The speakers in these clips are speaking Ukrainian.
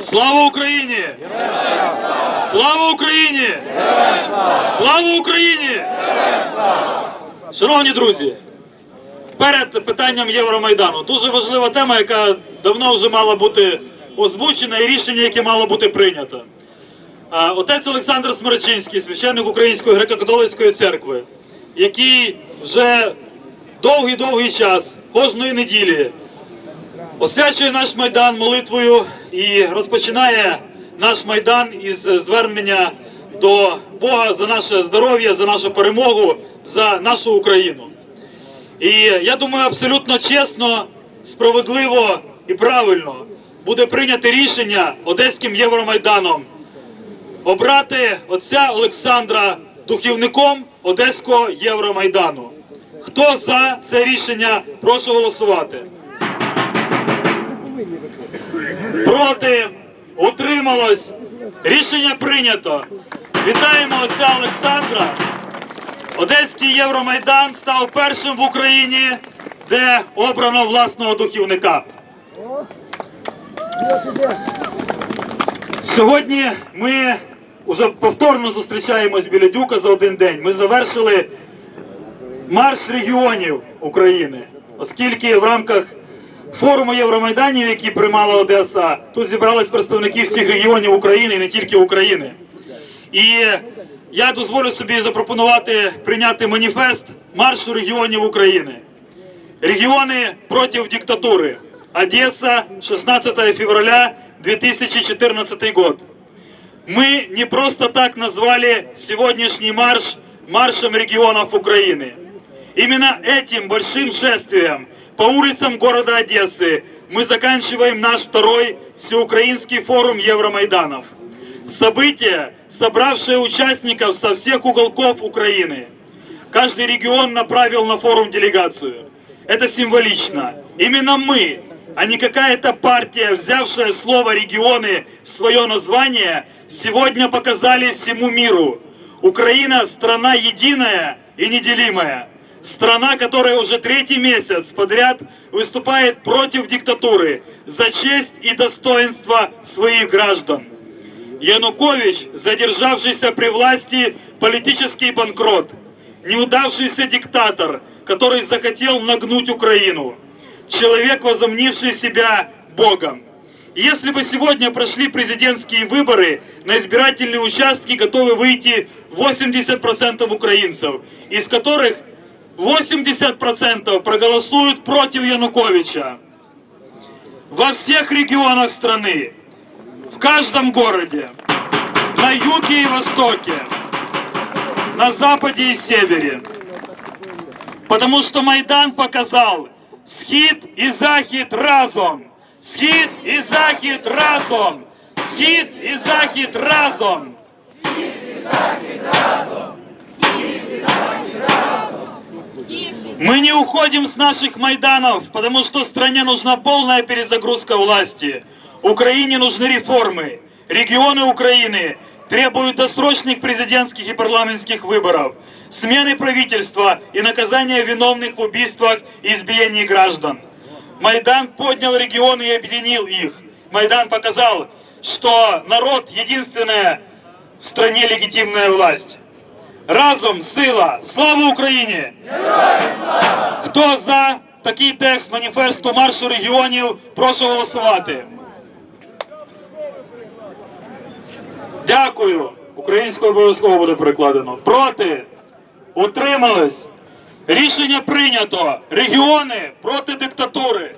Слава Україні! Слава Україні! Слава Україні! Шановні друзі, перед питанням Євромайдану дуже важлива тема, яка давно вже мала бути озвучена, і рішення, яке мало бути прийнято. Отець Олександр Смеречинський, священник Української греко-католицької церкви, який вже довгий-довгий час, кожної неділі, освячує наш майдан молитвою і розпочинає наш майдан із звернення до Бога за наше здоров'я, за нашу перемогу, за нашу Україну. І я думаю, абсолютно чесно, справедливо і правильно буде прийняте рішення Одеським Євромайданом обрати отця Олександра духівником Одеського Євромайдану. Хто за це рішення? Прошу голосувати. Проти утрималось. Рішення прийнято. Вітаємо отця Олександра. Одеський Євромайдан став першим в Україні, де обрано власного духівника. Сьогодні ми вже повторно зустрічаємось біля Дюка за один день. Ми завершили марш регіонів України, оскільки в рамках форуму Євромайданів, який приймала Одеса, тут зібрались представники всіх регіонів України і не тільки України. І я дозволю собі запропонувати прийняти маніфест маршу регіонів України. Регионы против диктатуры. Одесса, 16 февраля 2014 год. Мы не просто так назвали сегодняшний марш маршем регионов Украины. Именно этим большим шествием по улицам города Одессы мы заканчиваем наш второй всеукраинский форум Евромайданов. Событие, собравшее участников со всех уголков Украины. Каждый регион направил на форум делегацию. Это символично. Именно мы, а не какая-то партия, взявшая слово «регионы» в свое название, сегодня показали всему миру. Украина – страна единая и неделимая. Страна, которая уже третий месяц подряд выступает против диктатуры за честь и достоинство своих граждан. Янукович, задержавшийся при власти политический банкрот, неудавшийся диктатор, который захотел нагнуть Украину, человек, возомнивший себя Богом. Если бы сегодня прошли президентские выборы, на избирательные участки готовы выйти 80% украинцев, из которых 80% проголосуют против Януковича. Во всех регионах страны, в каждом городе, на юге и востоке, на западе и севере. Потому что Майдан показал схід і захід разом. Схід і захід разом. Схід і захід разом. Мы не уходим с наших Майданов, потому что стране нужна полная перезагрузка власти. Украине нужны реформы. Регионы Украины требуют досрочных президентских и парламентских выборов, смены правительства и наказания виновных в убийствах и избиении граждан. Майдан поднял регионы и объединил их. Майдан показал, что народ единственная в стране легитимная власть. Разом, сила, слава Україні! Хто за такий текст маніфесту маршу регіонів, прошу голосувати. Дякую. Українською обов'язково буде перекладено. Проти. Утримались. Рішення прийнято. Регіони проти диктатури.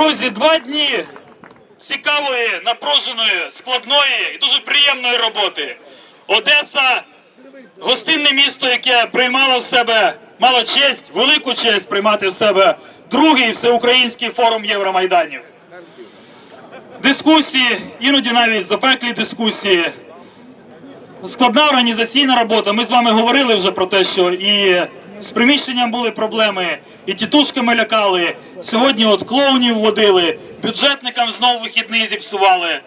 Друзі, два дні цікавої, напруженої, складної і дуже приємної роботи. Одеса гостинне місто, яке приймало в себе, мало честь, велику честь приймати в себе другий всеукраїнський форум Євромайданів. Дискусії, іноді навіть запеклі дискусії. Складна організаційна робота. Ми з вами говорили вже про те, що і з приміщенням були проблеми, і тітушками лякали. Сьогодні от клоунів водили, бюджетникам знову вихідний зіпсували.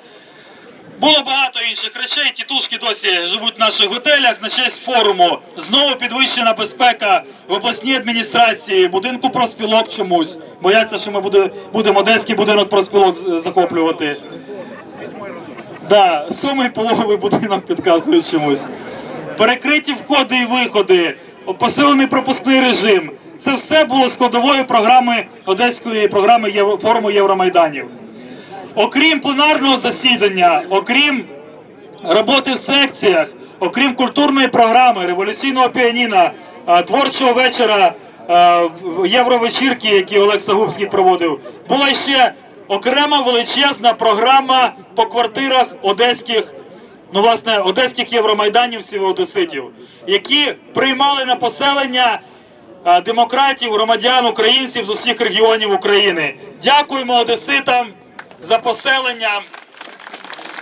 Було багато інших речей. Тітушки досі живуть в наших готелях на честь форуму. Знову підвищена безпека в обласній адміністрації, будинку проспілок чомусь. Бояться, що ми буде, будемо одеський будинок проспілок захоплювати. Да, сьомий пологовий будинок підказує чомусь. Перекриті входи і виходи, посилений пропускний режим. Це все було складовою програми одеської програми Євро- форуму Євромайданів. Окрім пленарного засідання, окрім роботи в секціях, окрім культурної програми, революційного піаніна, е, творчого вечора, е, євровечірки, які Олег Сагубський проводив, була ще окрема величезна програма по квартирах одеських. Ну, власне, одеських євромайданівців і одеситів, які приймали на поселення демократів, громадян, українців з усіх регіонів України. Дякуємо одеситам за поселення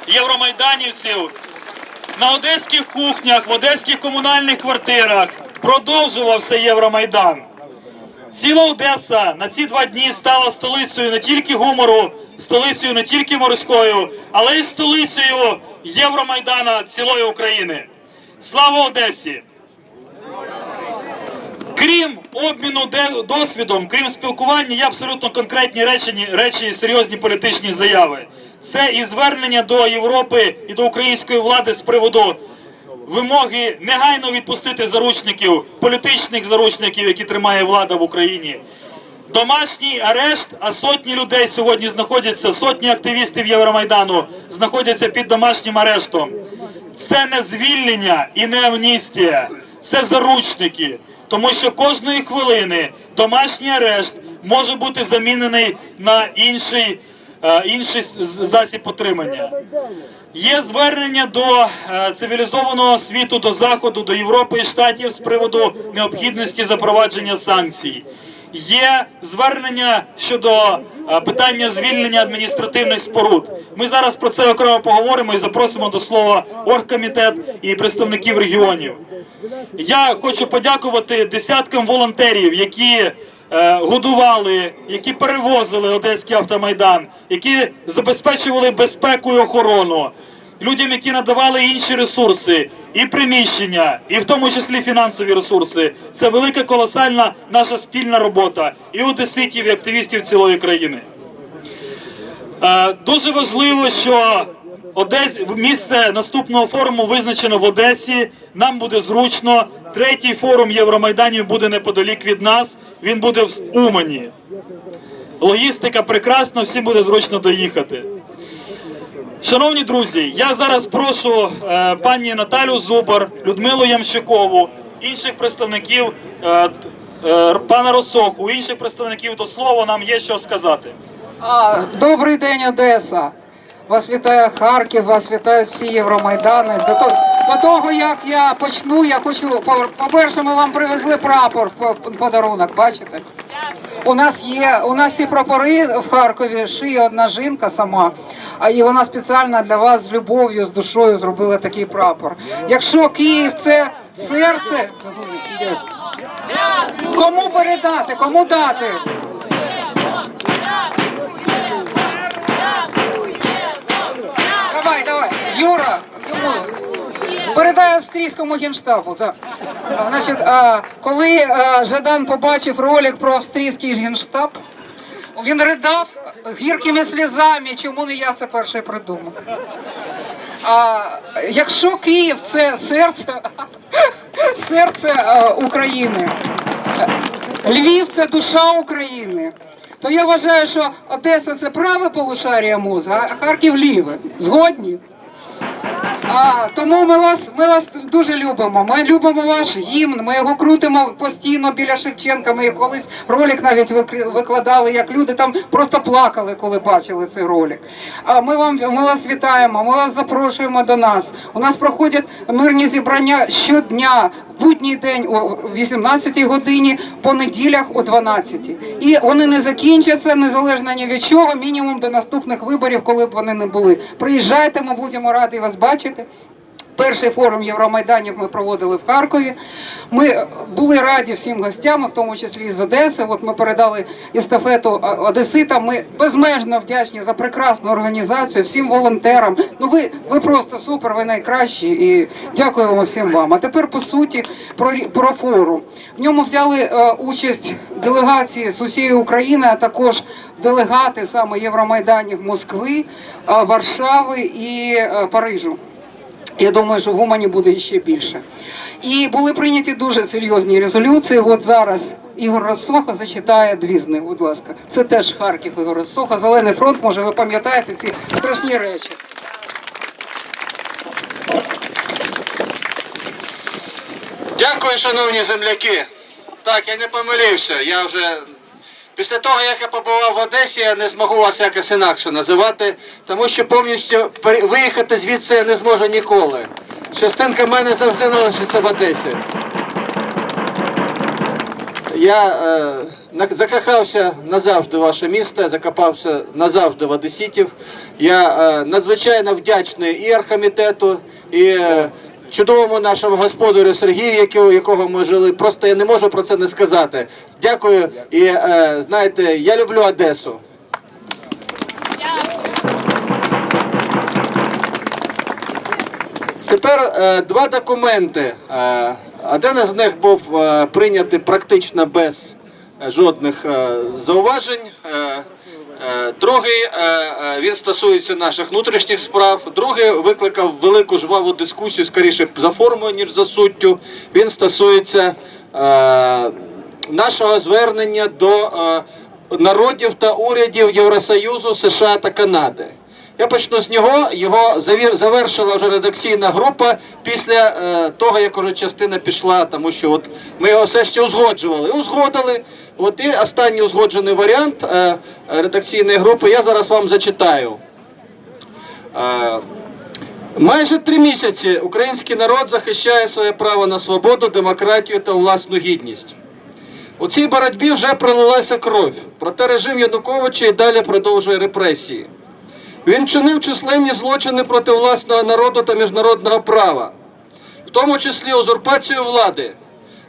євромайданівців на одеських кухнях, в одеських комунальних квартирах. Продовжувався Євромайдан. Ціла Одеса на ці два дні стала столицею не тільки гумору, столицею не тільки морською, але й столицею Євромайдана цілої України. Слава Одесі! Крім обміну досвідом, крім спілкування, є абсолютно конкретні речі, речі і серйозні політичні заяви. Це і звернення до Європи і до української влади з приводу вимоги негайно відпустити заручників, політичних заручників, які тримає влада в Україні. Домашній арешт, а сотні людей сьогодні знаходяться, сотні активістів Євромайдану знаходяться під домашнім арештом. Це не звільнення і не амністія, це заручники. Тому що кожної хвилини домашній арешт може бути замінений на інший, е, інший засіб потримання. Є звернення до е, цивілізованого світу, до Заходу, до Європи і Штатів з приводу необхідності запровадження санкцій. Є звернення щодо е, питання звільнення адміністративних споруд. Ми зараз про це окремо поговоримо і запросимо до слова оргкомітет і представників регіонів. Я хочу подякувати десяткам волонтерів, які годували, які перевозили Одеський автомайдан, які забезпечували безпеку і охорону. Людям, які надавали інші ресурси, і приміщення, і в тому числі фінансові ресурси. Це велика колосальна наша спільна робота і одеситів, і активістів цілої країни. Е, Дуже важливо, що Одес... місце наступного форуму визначено в Одесі. Нам буде зручно. Третій форум Євромайданів буде неподалік від нас. Він буде в Умані. Логістика прекрасна, всім буде зручно доїхати. Шановні друзі, я зараз прошу е, пані Наталю Зубар, Людмилу Ямщикову, інших представників е, е, пана Росоху, інших представників до слова. Нам є що сказати. Добрий день, Одеса. Вас вітає Харків, вас вітають всі Євромайдани. До, то- до того, як я почну, я хочу, по- по-перше, ми вам привезли прапор в по- подарунок, бачите? У нас є, у нас всі прапори в Харкові шиє одна жінка сама, а і вона спеціально для вас з любов'ю, з душою зробила такий прапор. Якщо Київ це серце, кому передати, кому дати? Передай австрійському генштабу. Так. Значить, а, коли а, Жадан побачив ролик про австрійський генштаб, він ридав гіркими сльозами, чому не я це перше придумав. А, якщо Київ це серце, серце а, України, Львів це душа України. То я вважаю, що Одеса це праве полушарія мозга, а Харків ліве. Згодні? А, тому ми вас, ми вас дуже любимо. Ми любимо ваш гімн. Ми його крутимо постійно біля Шевченка. Ми колись ролик навіть викладали, як люди там просто плакали, коли бачили цей ролик. А ми вам ми вас вітаємо. Ми вас запрошуємо до нас. У нас проходять мирні зібрання щодня, в будній день о 18 годині, по неділях о 12. І вони не закінчаться незалежно ні від чого, мінімум до наступних виборів, коли б вони не були. Приїжджайте, ми будемо раді вас бачити. Перший форум Євромайданів ми проводили в Харкові. Ми були раді всім гостям, в тому числі і з Одеси. От ми передали естафету одеситам. Ми безмежно вдячні за прекрасну організацію, всім волонтерам. Ну ви, ви просто супер, ви найкращі і дякуємо всім вам. А тепер по суті про, про форум. В ньому взяли е, участь делегації з усієї України, а також делегати саме Євромайданів Москви, е, Варшави і е, Парижу. Я думаю, що в Умані буде ще більше. І були прийняті дуже серйозні резолюції. От зараз Ігор Росоха зачитає дві з них. Будь ласка, це теж Харків Ігор Росоха, Зелений фронт. Може, ви пам'ятаєте ці страшні речі. Дякую, шановні земляки. Так, я не помилився. Я вже після того, як я побував в Одесі, я не змогу вас якось інакше називати, тому що повністю виїхати звідси я не зможу ніколи. Частинка мене завжди залишиться в Одесі. Я е, закохався назавжди в ваше місто, закопався назавжди в одеситів. Я е, надзвичайно вдячний і архкомітету, і е, чудовому нашому господарю Сергію, якого, ми жили. Просто я не можу про це не сказати. Дякую. І е, знаєте, я люблю Одесу. Тепер е, два документи. Е, один із них був е, прийнятий практично без жодних е, зауважень. Е, е, другий е, е, він стосується наших внутрішніх справ. Другий викликав велику жваву дискусію, скоріше за формою, ніж за суттю. Він стосується е, нашого звернення до е, народів та урядів Євросоюзу, США та Канади. Я почну з нього. Його завершила вже редакційна група після е, того, як уже частина пішла, тому що от ми його все ще узгоджували. Узгодили. От і останній узгоджений варіант е, редакційної групи я зараз вам зачитаю. Е, Майже три місяці український народ захищає своє право на свободу, демократію та власну гідність. У цій боротьбі вже пролилася кров, проте режим Януковича і далі продовжує репресії. Він чинив численні злочини проти власного народу та міжнародного права, в тому числі узурпацію влади,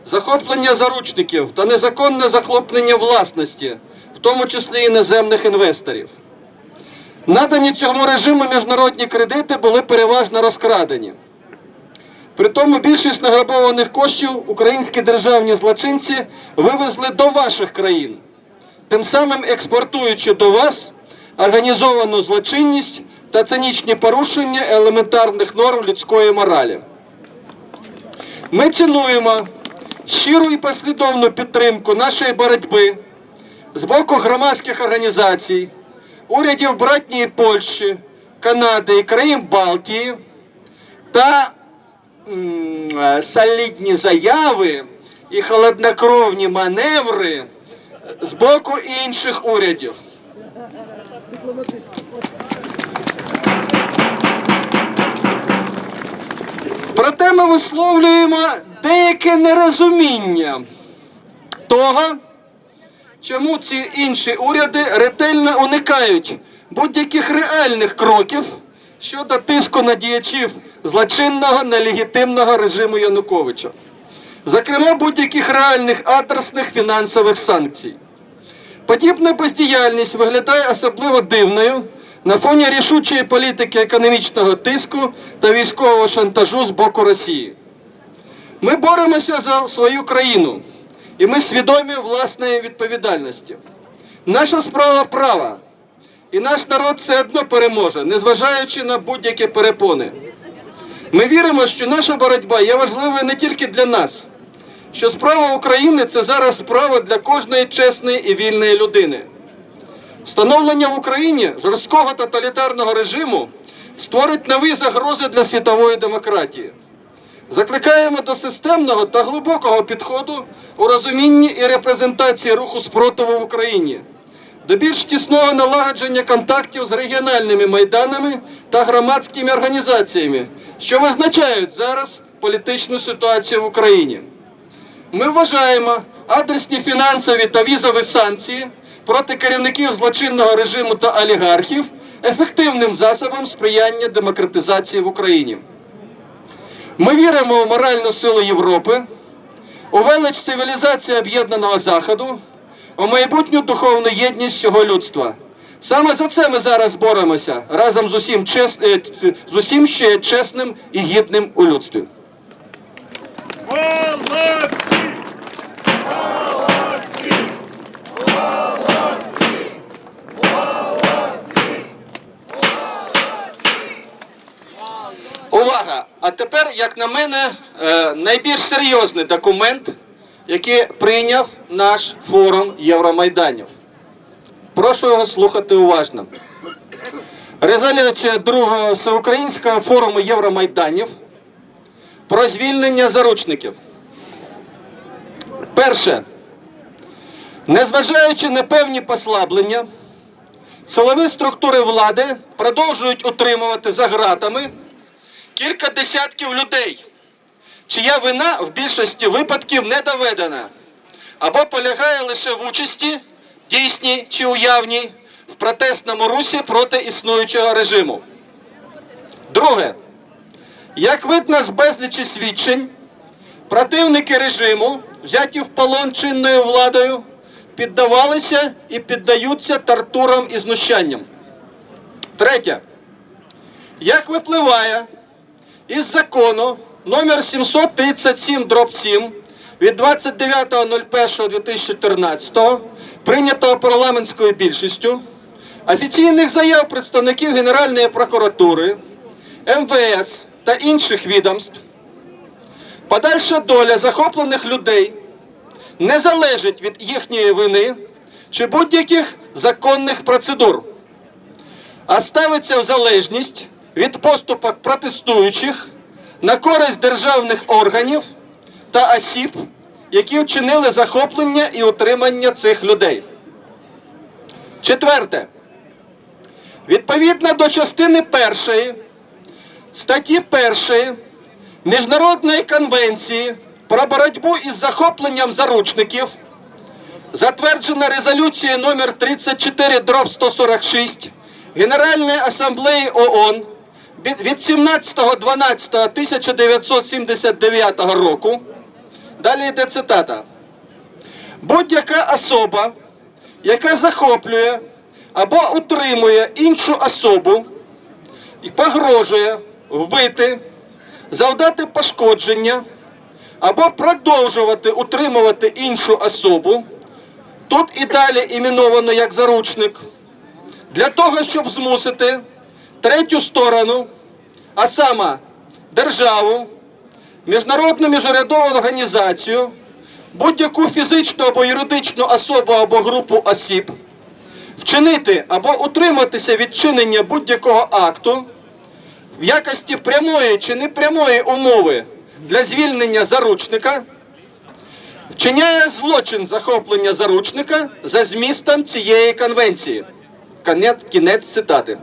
захоплення заручників та незаконне захоплення власності, в тому числі іноземних інвесторів. Надані цьому режиму міжнародні кредити були переважно розкрадені. При тому більшість награбованих коштів українські державні злочинці вивезли до ваших країн, тим самим експортуючи до вас організовану злочинність та цинічні порушення елементарних норм людської моралі. Ми цінуємо щиру і послідовну підтримку нашої боротьби з боку громадських організацій, урядів братньої Польщі, Канади і країн Балтії та е, солідні заяви і холоднокровні маневри з боку інших урядів. Проте ми висловлюємо деяке нерозуміння того, чому ці інші уряди ретельно уникають будь-яких реальних кроків щодо тиску на діячів злочинного нелегітимного режиму Януковича, зокрема будь-яких реальних адресних фінансових санкцій. Подібна бездіяльність виглядає особливо дивною на фоні рішучої політики економічного тиску та військового шантажу з боку Росії. Ми боремося за свою країну, і ми свідомі власної відповідальності. Наша справа права, і наш народ все одно переможе, незважаючи на будь-які перепони. Ми віримо, що наша боротьба є важливою не тільки для нас, що справа України це зараз справа для кожної чесної і вільної людини. Встановлення в Україні жорсткого тоталітарного режиму створить нові загрози для світової демократії. Закликаємо до системного та глибокого підходу у розумінні і репрезентації руху спротиву в Україні, до більш тісного налагодження контактів з регіональними майданами та громадськими організаціями, що визначають зараз політичну ситуацію в Україні. Ми вважаємо адресні фінансові та візові санкції проти керівників злочинного режиму та олігархів ефективним засобом сприяння демократизації в Україні. Ми віримо в моральну силу Європи, у велич цивілізації об'єднаного Заходу, у майбутню духовну єдність всього людства. Саме за це ми зараз боремося разом з усім, чес... е, з усім є чесним і гідним у людстві. А тепер, як на мене, е, найбільш серйозний документ, який прийняв наш форум Євромайданів. Прошу його слухати уважно. Резолюція другого всеукраїнського форуму Євромайданів про звільнення заручників. Перше. Незважаючи на певні послаблення, силові структури влади продовжують утримувати за ґратами кілька десятків людей, чия вина в більшості випадків не доведена, або полягає лише в участі, дійсній чи уявній, в протестному русі проти існуючого режиму. Друге, як видно з безлічі свідчень, противники режиму, взяті в полон чинною владою, піддавалися і піддаються тортурам і знущанням. Третє. Як випливає із закону номер 737 дроб 7 від 29.01.2014, прийнятого парламентською більшістю, офіційних заяв представників Генеральної прокуратури, МВС та інших відомств, подальша доля захоплених людей не залежить від їхньої вини чи будь-яких законних процедур а ставиться в залежність від поступок протестуючих на користь державних органів та осіб, які вчинили захоплення і утримання цих людей. Четверте. Відповідно до частини першої статті першої Міжнародної конвенції про боротьбу із захопленням заручників, затверджена резолюцією номер 34 дроб 146 Генеральної асамблеї ООН від від 17.12.1979 року. Далі йде цитата. Будь-яка особа, яка захоплює або утримує іншу особу і погрожує вбити, завдати пошкодження або продовжувати утримувати іншу особу, тут і далі іменовано як заручник, для того, щоб змусити третю сторону, а саме державу, міжнародну міжурядову організацію, будь-яку фізичну або юридичну особу або групу осіб, вчинити або утриматися від чинення будь-якого акту в якості прямої чи непрямої умови для звільнення заручника, вчиняє злочин захоплення заручника за змістом цієї конвенції. Кінець цитати.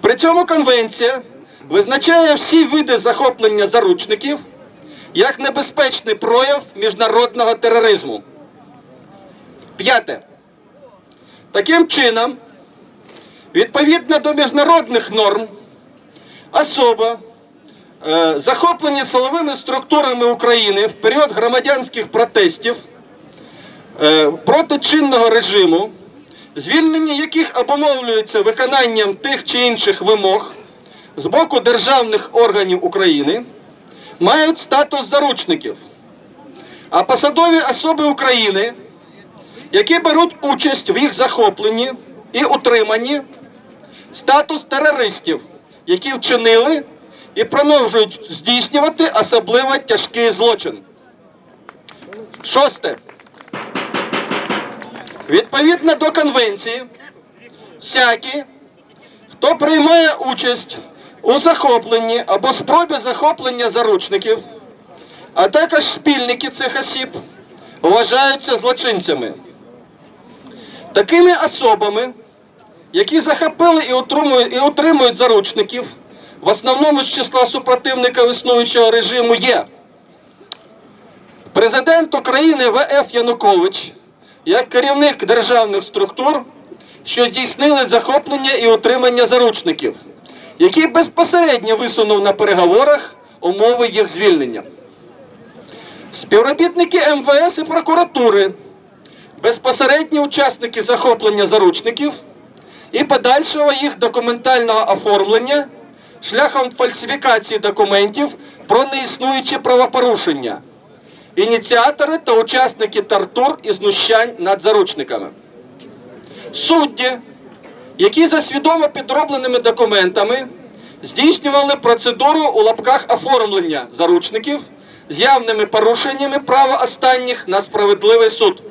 При цьому конвенція визначає всі види захоплення заручників як небезпечний прояв міжнародного тероризму. П'яте. Таким чином, відповідно до міжнародних норм, особа, е, захоплені силовими структурами України в період громадянських протестів е, проти чинного режиму, звільнення яких обумовлюється виконанням тих чи інших вимог з боку державних органів України, мають статус заручників. А посадові особи України, які беруть участь в їх захопленні і утриманні, статус терористів, які вчинили і продовжують здійснювати особливо тяжкий злочин. Шосте. Відповідно до конвенції, всякі, хто приймає участь у захопленні або спробі захоплення заручників, а також спільники цих осіб, вважаються злочинцями. Такими особами, які захопили і утримують, і утримують заручників, в основному з числа супротивників існуючого режиму є президент України В.Ф. Янукович, як керівник державних структур, що здійснили захоплення і утримання заручників, який безпосередньо висунув на переговорах умови їх звільнення. Співробітники МВС і прокуратури, безпосередні учасники захоплення заручників і подальшого їх документального оформлення шляхом фальсифікації документів про неіснуючі правопорушення, ініціатори та учасники тортур і знущань над заручниками. Судді, які за свідомо підробленими документами здійснювали процедуру у лапках оформлення заручників з явними порушеннями права останніх на справедливий суд.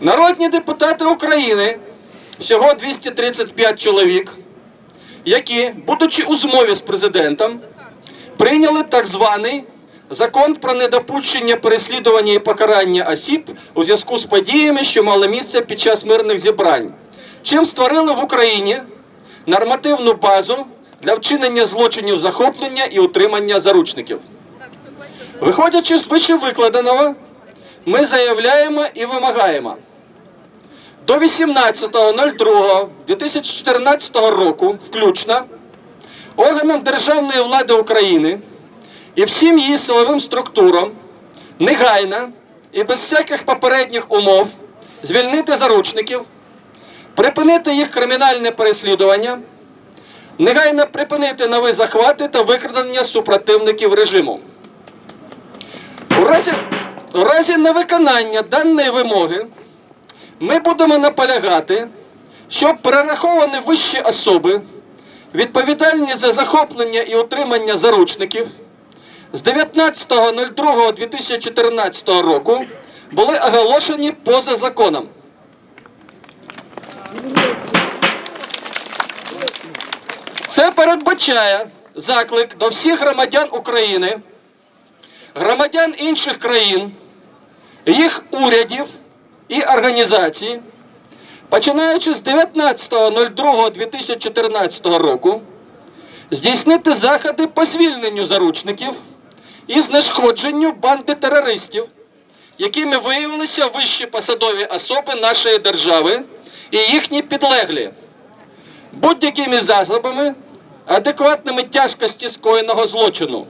Народні депутати України, всього 235 чоловік, які, будучи у змові з президентом, прийняли так званий закон про недопущення переслідування і покарання осіб у зв'язку з подіями, що мали місце під час мирних зібрань, чим створили в Україні нормативну базу для вчинення злочинів захоплення і утримання заручників. Виходячи з вищевикладеного, ми заявляємо і вимагаємо до 18.02.2014 року включно органам державної влади України і всім її силовим структурам негайно і без всяких попередніх умов звільнити заручників, припинити їх кримінальне переслідування, негайно припинити нові захвати та викрадення супротивників режиму. У разі, у разі невиконання даної вимоги ми будемо наполягати, щоб перераховані вищі особи, відповідальні за захоплення і утримання заручників, з 19.02.2014 року були оголошені поза законом. Це передбачає заклик до всіх громадян України, громадян інших країн, їх урядів і організацій, починаючи з 19.02.2014 року, здійснити заходи по звільненню заручників і знешкодженню банди терористів, якими виявилися вищі посадові особи нашої держави і їхні підлеглі, будь-якими засобами, адекватними тяжкості скоєного злочину,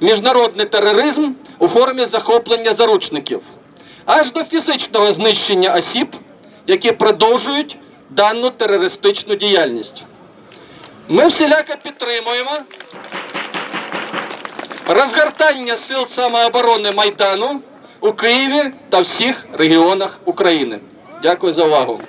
міжнародний тероризм у формі захоплення заручників, аж до фізичного знищення осіб, які продовжують дану терористичну діяльність. Ми всіляко підтримуємо розгортання сил самооборони Майдану у Києві та всіх регіонах України. Дякую за увагу.